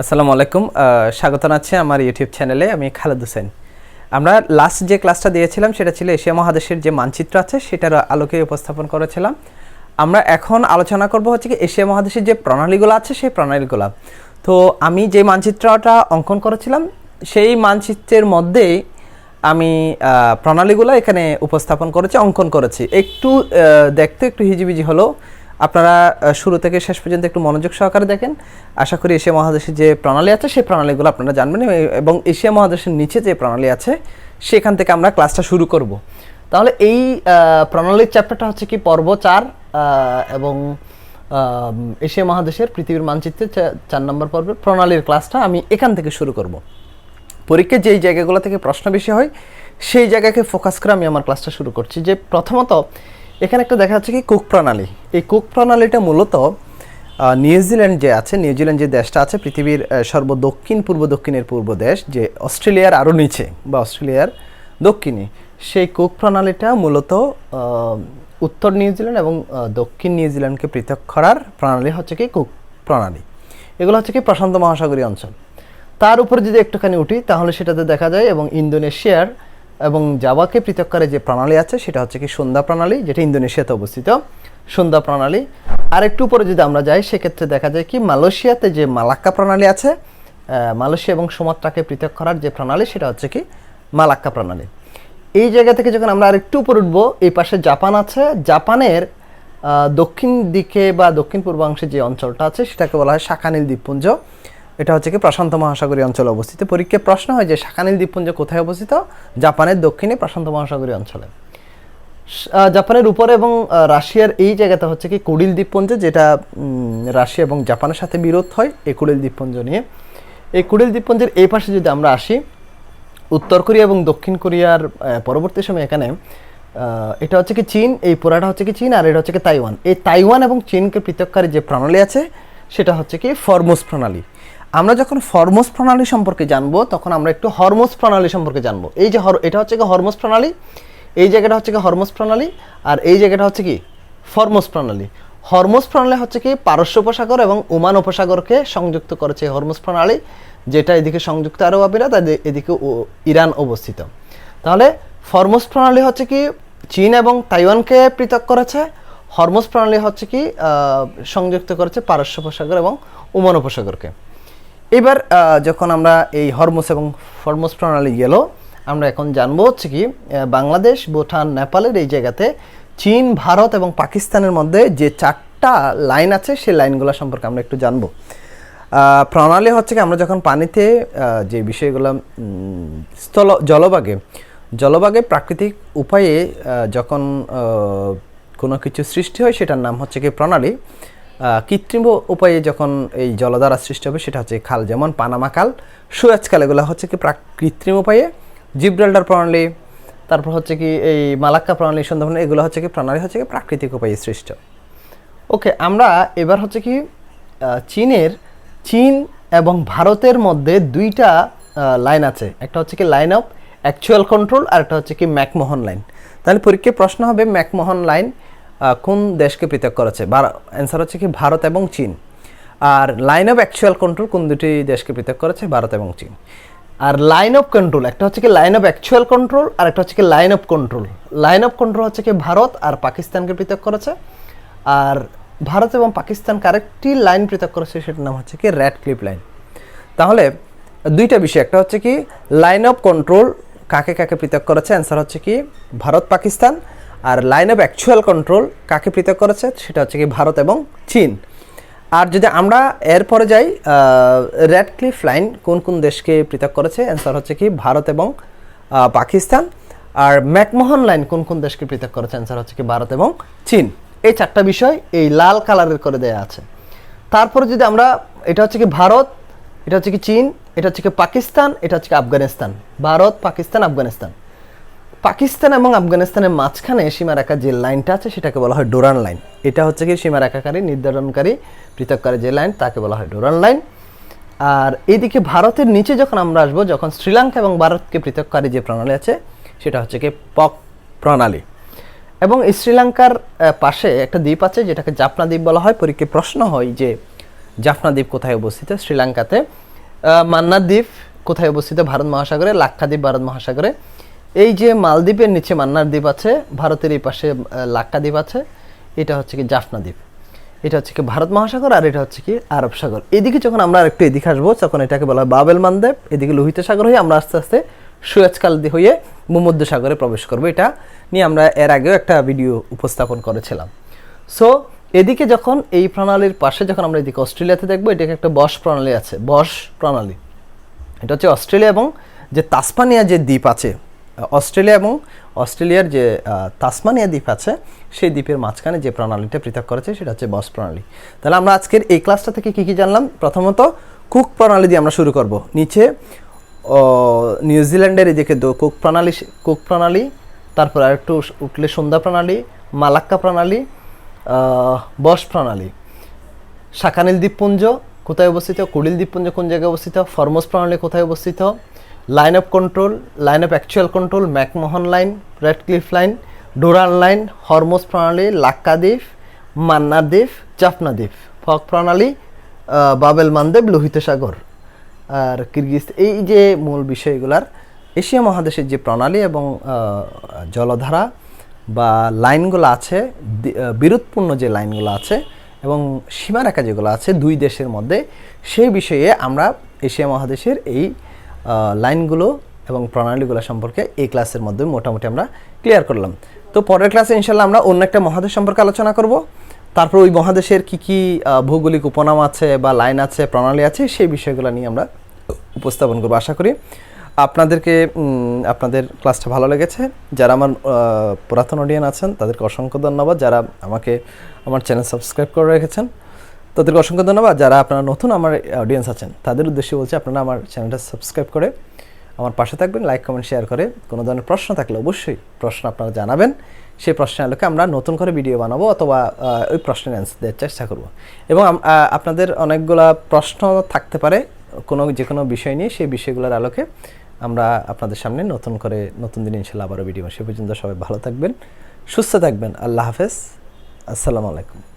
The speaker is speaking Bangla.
আসসালামু আলাইকুম স্বাগত জানাচ্ছি আমার ইউটিউব চ্যানেলে আমি খালেদ হোসেন। আমরা লাস্ট যে ক্লাসটা দিয়েছিলাম, সেটা ছিল এশিয়া মহাদেশের যে মানচিত্র আছে, সেটার আলোকে উপস্থাপন করেছিলাম। আমরা এখন আলোচনা করব হচ্ছে কি এশিয়া মহাদেশের যে প্রণালীগুলো আছে, সেই প্রণালীগুলো। তো আমি যে মানচিত্রটা অঙ্কন করেছিলাম, সেই মানচিত্রের মধ্যেই আমি প্রণালীগুলো এখানে উপস্থাপন করেছি, অঙ্কন করেছি। একটু দেখতে একটু হিজিবিজি হলো। আপনারা শুরু থেকে শেষ পর্যন্ত একটু মনোযোগ সহকারে দেখেন। আশা করি এশিয়া মহাদেশের যে প্রণালী আছে, সেই প্রণালীগুলো আপনারা জানবেন এবং এশিয়া মহাদেশের নিচে যে প্রণালী আছে, সেখান থেকে আমরা ক্লাসটা শুরু করব। তাহলে এই প্রণালীর চ্যাপ্টারটা হচ্ছে কি? পর্ব চার এবং এশিয়া মহাদেশের পৃথিবীর মানচিত্রে চার নম্বর পর্বের প্রণালীর ক্লাসটা আমি এখান থেকে শুরু করব। পরীক্ষায় যেই জায়গাগুলো থেকে প্রশ্ন বেশি হয়, সেই জায়গাকে ফোকাস করে আমি আমার ক্লাসটা শুরু করছি, যে প্রথমত এখানে একটা দেখা যাচ্ছে কি কুক প্রণালী। এই কুক প্রণালীটা মূলত নিউজিল্যান্ড যে আছে নিউজিল্যান্ড যে দেশটা আছে, পৃথিবীর সর্বদক্ষিণ, পূর্ব দক্ষিণের পূর্ব দেশ, যে অস্ট্রেলিয়ার আরও নিচে বা অস্ট্রেলিয়ার দক্ষিণে, সেই কুক প্রণালীটা মূলত উত্তর নিউজিল্যান্ড এবং দক্ষিণ নিউজিল্যান্ডকে পৃথক করার প্রণালী হচ্ছে কি কুক প্রণালী। এগুলো হচ্ছে কি প্রশান্ত মহাসাগরীয় অঞ্চল। তার উপরে যদি একটুখানি উঠি, তাহলে সেটাতে দেখা যায় এবং ইন্দোনেশিয়ার এবং জাভাকে পৃথক করে যে প্রণালী আছে, সেটা হচ্ছে কি সন্ধ্যা প্রণালী, যেটা ইন্দোনেশিয়াতে অবস্থিত। সন্ধ্যা প্রণালী। আর একটু উপরে যদি আমরা যাই, সেক্ষেত্রে দেখা যায় কি মালয়েশিয়াতে যে মালাক্কা প্রণালী আছে মালয়েশিয়া এবং সুমাত্রাকে পৃথক করার যে প্রণালী, সেটা হচ্ছে কি মালাক্কা প্রণালী। এই জায়গা থেকে যখন আমরা আরেকটু উপরে উঠবো, এই পাশে জাপান আছে। জাপানের দক্ষিণ দিকে বা দক্ষিণ পূর্বাংশে যে অঞ্চলটা আছে, সেটাকে বলা হয় শাখানীল দ্বীপপুঞ্জ। এটা হচ্ছে কি প্রশান্ত মহাসাগরীয় অঞ্চলে অবস্থিত। পরীক্ষায় প্রশ্ন হয় যে শাখানীল দ্বীপপুঞ্জ কোথায় অবস্থিত? জাপানের দক্ষিণে প্রশান্ত মহাসাগরীয় অঞ্চলে। জাপানের উপরে এবং রাশিয়ার এই জায়গাটা হচ্ছে কি কুড়িল দ্বীপপুঞ্জ, যেটা রাশিয়া এবং জাপানের সাথে বিরোধ হয় এই কুড়িল দ্বীপপুঞ্জ নিয়ে। এই কুড়িল দ্বীপপুঞ্জের এই পাশে যদি আমরা আসি, উত্তর কোরিয়া এবং দক্ষিণ কোরিয়ার পরবর্তী সময় এখানে এটা হচ্ছে কি চীন, এই পুরাটা হচ্ছে কি চীন আর এটা হচ্ছে কি তাইওয়ান। এই তাইওয়ান এবং চীনকে পৃথককারী যে প্রণালী আছে, সেটা হচ্ছে কি ফরমোস প্রণালী। আমরা যখন ফরমোস প্রণালী সম্পর্কে জানব, তখন আমরা একটু হরমোস প্রণালী সম্পর্কে জানব। এই যে এটা হচ্ছে কি হরমোস প্রণালী? এই জায়গাটা হচ্ছে কি হরমোস প্রণালী? আর এই জায়গাটা হচ্ছে কি ফরমোস প্রণালী। হরমোস প্রণালী হচ্ছে কি পারস্য উপসাগর এবং ওমান উপসাগরকে সংযুক্ত করেছে হরমোস প্রণালী, যেটা এদিকে সংযুক্ত আরব আমিরাত এদিকে ইরান অবস্থিত। তাহলে ফরমোস প্রণালী হচ্ছে কি চীন এবং তাইওয়ানকে পৃথক করেছে। হরমোস প্রণালী হচ্ছে কি সংযুক্ত করেছে পারস্য উপসাগর এবং ওমান উপসাগরকে। এবার যখন আমরা এই হরমোস এবং ফরমোস প্রণালী গেল, আমরা এখন জানব হচ্ছে কি বাংলাদেশ, ভুটান, নেপালের এই জায়গাতে চীন, ভারত এবং পাকিস্তানের মধ্যে যে চারটা লাইন আছে, সেই লাইনগুলো সম্পর্কে আমরা একটু জানব। প্রণালী হচ্ছে কি, আমরা যখন পানিতে যে বিষয়গুলো স্থল জলভাগে জলভাগে প্রাকৃতিক উপায়ে যখন কোনো কিছু সৃষ্টি হয়, সেটার নাম হচ্ছে কি প্রণালী। কৃত্রিম উপায়ে যখন এই জলধারা সৃষ্টি হবে, সেটা হচ্ছে খাল, যেমন পানামা খাল সুয়েজ খাল, এগুলো হচ্ছে কি কৃত্রিম উপায়ে। জিব্রাল্টার প্রণালী, তারপর হচ্ছে কি এই মালাক্কা প্রণালী সুন্দরবন এগুলো হচ্ছে কি প্রণালী, হচ্ছে কি প্রাকৃতিক উপায়ে সৃষ্ট। ওকে, আমরা এবার হচ্ছে কি চীনের, চীন এবং ভারতের মধ্যে দুইটা লাইন আছে। একটা হচ্ছে কি লাইন অফ অ্যাকচুয়াল কন্ট্রোল, আর একটা হচ্ছে কি ম্যাকমোহন লাইন। তাহলে পরীক্ষায় প্রশ্ন হবে ম্যাকমোহন লাইন কোন দেশকে পৃথক করেছে? অ্যান্সার হচ্ছে কি ভারত এবং চীন। আর লাইন অফ অ্যাকচুয়াল কন্ট্রোল কোন দুটি দেশকে পৃথক করেছে? ভারত এবং চীন। আর লাইন অফ কন্ট্রোল একটা হচ্ছে কি লাইন অফ অ্যাকচুয়াল কন্ট্রোল আর একটা হচ্ছে কি line of control line of control হচ্ছে কি ভারত আর পাকিস্তানকে পৃথক করেছে। আর ভারত এবং পাকিস্তান আরেকটি লাইন পৃথক করেছে, সেটার নাম হচ্ছে কি র্যাড ক্লিপ লাইন তাহলে দুইটা বিষয়, একটা হচ্ছে কি লাইন অফ কন্ট্রোল কাকে কাকে পৃথক করেছে? অ্যান্সার হচ্ছে কি ভারত, পাকিস্তান। আর লাইন অফ অ্যাকচুয়াল কন্ট্রোল কাকে পৃথক করেছে সেটা হচ্ছে কি ভারত এবং চীন। আর যদি আমরা এরপরে যাই রেড ক্লিফ লাইন কোন কোন দেশকে পৃথক করেছে? অ্যান্সার হচ্ছে কি ভারত এবং পাকিস্তান। আর ম্যাকমোহন লাইন কোন কোন দেশকে পৃথক করেছে? অ্যান্সার হচ্ছে কি ভারত এবং চীন। এই চারটা বিষয় এই লাল কালারের করে দেয়া আছে। তারপরে যদি আমরা, এটা হচ্ছে কি ভারত, এটা হচ্ছে কি চীন, এটা হচ্ছে কি পাকিস্তান, এটা হচ্ছে কি আফগানিস্তান। ভারত, পাকিস্তান, আফগানিস্তান। পাকিস্তান এবং আফগানিস্তানের মাঝখানে সীমা সীমারেখা যে লাইনটা আছে সেটাকে বলা হয় ডোরান লাইন। এটা হচ্ছে কি সীমা সীমারেখাকারী নির্ধারণকারী পৃথককারী যে লাইন তাকে বলা হয় ডোরান লাইন। আর এইদিকে ভারতের নিচে যখন আমরা আসব যখন শ্রীলঙ্কা এবং ভারতকে পৃথককারী যে প্রণালী আছে সেটা হচ্ছে কি পক প্রণালী। এবং এই শ্রীলঙ্কার পাশে একটা দ্বীপ আছে যেটাকে জাফনা দ্বীপ বলা হয়। পরীক্ষায় প্রশ্ন হয় যে জাফনা দ্বীপ কোথায় অবস্থিত? শ্রীলঙ্কাতে। আহ, মান্নার দ্বীপ কোথায় অবস্থিত? ভারত মহাসাগরে লাক্ষাদ্বীপ ভারত মহাসাগরে। এই যে মালদ্বীপের নিচে মান্নার দ্বীপ আছে ভারতের এই পাশে আহ, লাক্ষাদ্বীপ আছে এটা হচ্ছে কি জাফনা দ্বীপ। এটা হচ্ছে কি ভারত মহাসাগর আর এটা হচ্ছে কি আরব সাগর। এদিকে যখন আমরা একটু এদিকে আসব তখন এটাকে বলা হয় বাবেল মানদেব এদিকে লোহিত সাগর হয়ে আমরা আস্তে আস্তে সুয়েজকাল হয়ে ভূমধ্য সাগরে প্রবেশ করব। এটা নিয়ে আমরা এর আগেও একটা ভিডিও উপস্থাপন করেছিলাম। সো এদিকে যখন এই প্রণালীর পাশে যখন আমরা এদিকে অস্ট্রেলিয়াতে দেখব এটাকে একটা বস প্রণালী আছে বস প্রণালী। এটা হচ্ছে অস্ট্রেলিয়া এবং যে তাসপানিয়া যে দ্বীপ আছে অস্ট্রেলিয়া এবং অস্ট্রেলিয়ার যে তাসমানিয়া দ্বীপ আছে, সেই দ্বীপের মাঝখানে যে প্রণালীটা পৃথক করেছে, সেটা হচ্ছে বস প্রণালী। তাহলে আমরা আজকের এই ক্লাসটা থেকে কী কী জানলাম? প্রথমত, কুক প্রণালী দিয়ে আমরা শুরু করব। নিচে নিউজিল্যান্ডের এদিকে কুক প্রণালী কুক প্রণালী, তারপর আরেকটু উঠলে সন্ধ্যা প্রণালী, মালাক্কা প্রণালী বস প্রণালী। শাখানীল দ্বীপপুঞ্জ কোথায় অবস্থিত? কুড়িল দ্বীপপুঞ্জ কোন জায়গায় অবস্থিত? ফরমোস প্রণালী কোথায় অবস্থিত? Line of control line of actual control McMahon line Radcliffe line Durand line Hormuz প্রণালী লাক্কা দ্বীপ মান্না দ্বীপ জাফনা দ্বীপ ফক প্রণালী বাবেল মানদেব লোহিত সাগর আর কিরগিজ এই যে মূল বিষয়গুলার, এশিয়া মহাদেশের যে প্রণালী এবং জলধারা বা লাইনগুলো আছে বিরোধপূর্ণ যে লাইনগুলো আছে এবং সীমারেখা যেগুলো আছে দুই দেশের মধ্যে, সেই বিষয়ে আমরা এশিয়া মহাদেশের এই লাইনগুলো এবং প্রণালীগুলো সম্পর্কে এই ক্লাসের মধ্যে মোটামুটি আমরা ক্লিয়ার করলাম। তো পরের ক্লাসে ইনশাল্লাহ আমরা অন্য একটা মহাদেশ সম্পর্কে আলোচনা করব। তারপর ওই মহাদেশের কি কি ভৌগোলিক উপনাম আছে বা লাইন আছে, প্রণালী আছে, সেই বিষয়গুলো নিয়ে আমরা উপস্থাপন করব আশা করি। আপনাদেরকে আপনাদের ক্লাসটা ভালো লেগেছে। যারা আমার পুরাতন অডিয়েন্স আছেন, তাদেরকে অসংখ্য ধন্যবাদ। যারা আমাকে, আমার চ্যানেল সাবস্ক্রাইব করে রেখেছেন তাদেরকে অসংখ্য ধন্যবাদ। যারা আপনারা নতুন আমার অডিয়েন্স আছেন, তাদের উদ্দেশ্যে বলছি আপনারা আমার চ্যানেলটা সাবস্ক্রাইব করে আমার পাশে থাকবেন লাইক কমেন্ট শেয়ার করে। কোনো ধরনের প্রশ্ন থাকলে অবশ্যই প্রশ্ন আপনারা জানাবেন। সেই প্রশ্নের আলোকে আমরা নতুন করে ভিডিও বানাবো অথবা ওই প্রশ্নের অ্যান্সার দেওয়ার চেষ্টা করব। এবং আপনাদের অনেকগুলা প্রশ্ন থাকতে পারে কোনো যে কোনো বিষয় নিয়ে। সেই বিষয়গুলোর আলোকে আমরা আপনাদের সামনে নতুন করে, নতুন দিন ইনশাল্লাহ আবারও ভিডিও সে পর্যন্ত সবাই ভালো থাকবেন, সুস্থ থাকবেন। আল্লাহ হাফেজ। আসসালামু আলাইকুম।